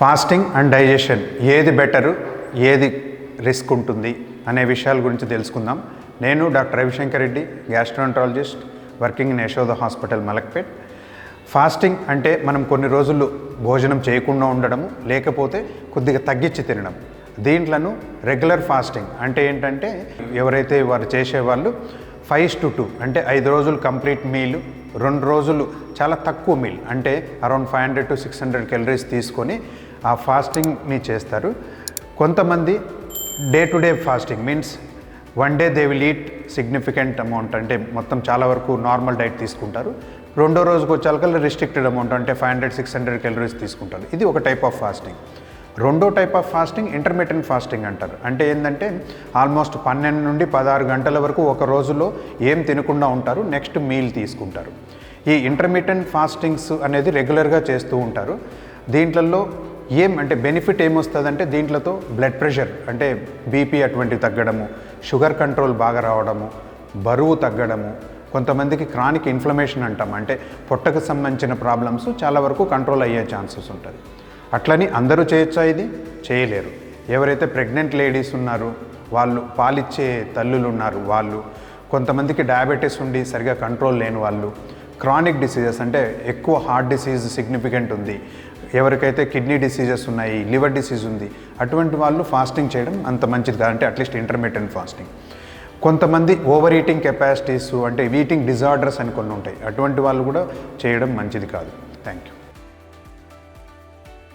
Fasting and digestion ఏది better ఏది risk ఉంటుంది అనే విషయాల గురించి తెలుసుకుందాం. నేను doctor Ravishankar Reddy gastroenterologist working in Yashoda hospital Malakpet. Fasting అంటే మనం కొన్ని రోజులు భోజనం చేయకుండా ఉండడము లేకపోతే కొద్దిగా తగ్గించి తినడం. దీంట్లను రెగ్యులర్ ఫాస్టింగ్ అంటే ఏంటంటే ఎవరైతే వారు చేసేవాళ్ళు ఫైవ్ టు టూ అంటే ఐదు రోజులు కంప్లీట్ మీల్ రెండు రోజులు చాలా తక్కువ మీల్ అంటే around five hundred to six hundred calories తీసుకొని ఆ ఫాస్టింగ్ని చేస్తారు. కొంతమంది day to day fasting means one day they will eat significant amount అంటే మొత్తం చాలా వరకు నార్మల్ డైట్ తీసుకుంటారు. రెండో రోజుకు వచ్చాకల్లా రిస్ట్రిక్టెడ్ అమౌంట్ అంటే five hundred six hundred calories తీసుకుంటారు. ఇది ఒక టైప్ ఆఫ్ ఫాస్టింగ్. రెండో type of fasting intermediate fasting అంటారు. అంటే ఏంటంటే ఆల్మోస్ట్ పన్నెండు నుండి పదహారు గంటల వరకు ఒక రోజులో ఏం తినకుండా ఉంటారు నెక్స్ట్ మీల్ తీసుకుంటారు. ఈ ఇంటర్మీడియట్ ఫాస్టింగ్స్ అనేది రెగ్యులర్గా చేస్తూ ఉంటారు. దీంట్లలో ఏం అంటే బెనిఫిట్ ఏమొస్తుందంటే దీంట్లతో బ్లడ్ ప్రెషర్ అంటే బీపీ అటువంటివి తగ్గడము షుగర్ కంట్రోల్ బాగా రావడము బరువు తగ్గడము కొంతమందికి క్రానిక్ ఇన్ఫ్లమేషన్ అంటాం. అంటే పొట్టకు సంబంధించిన ప్రాబ్లమ్స్ చాలా వరకు కంట్రోల్ అయ్యే ఛాన్సెస్ ఉంటుంది. అట్లని అందరూ చేయొచ్చా ఇది? చేయలేరు. ఎవరైతే ప్రెగ్నెంట్ లేడీస్ ఉన్నారో వాళ్ళు పాలిచ్చే తల్లులు ఉన్నారు వాళ్ళు కొంతమందికి డయాబెటీస్ ఉండి సరిగా కంట్రోల్ లేని వాళ్ళు క్రానిక్ డిసీజెస్ అంటే ఎక్కువ హార్ట్ డిసీజ్ సిగ్నిఫికెంట్ ఉంది. ఎవరికైతే కిడ్నీ డిసీజెస్ ఉన్నాయి లివర్ డిసీజ్ ఉంది అటువంటి వాళ్ళు ఫాస్టింగ్ చేయడం అంత మంచిది కాదు. అంటే అట్లీస్ట్ ఇంటర్మీడియట్ ఫాస్టింగ్. కొంతమంది ఓవర్ ఈటింగ్ కెపాసిటీస్ అంటే ఈటింగ్ డిజార్డర్స్ అని కొన్ని ఉంటాయి. అటువంటి వాళ్ళు కూడా చేయడం మంచిది కాదు. Thank you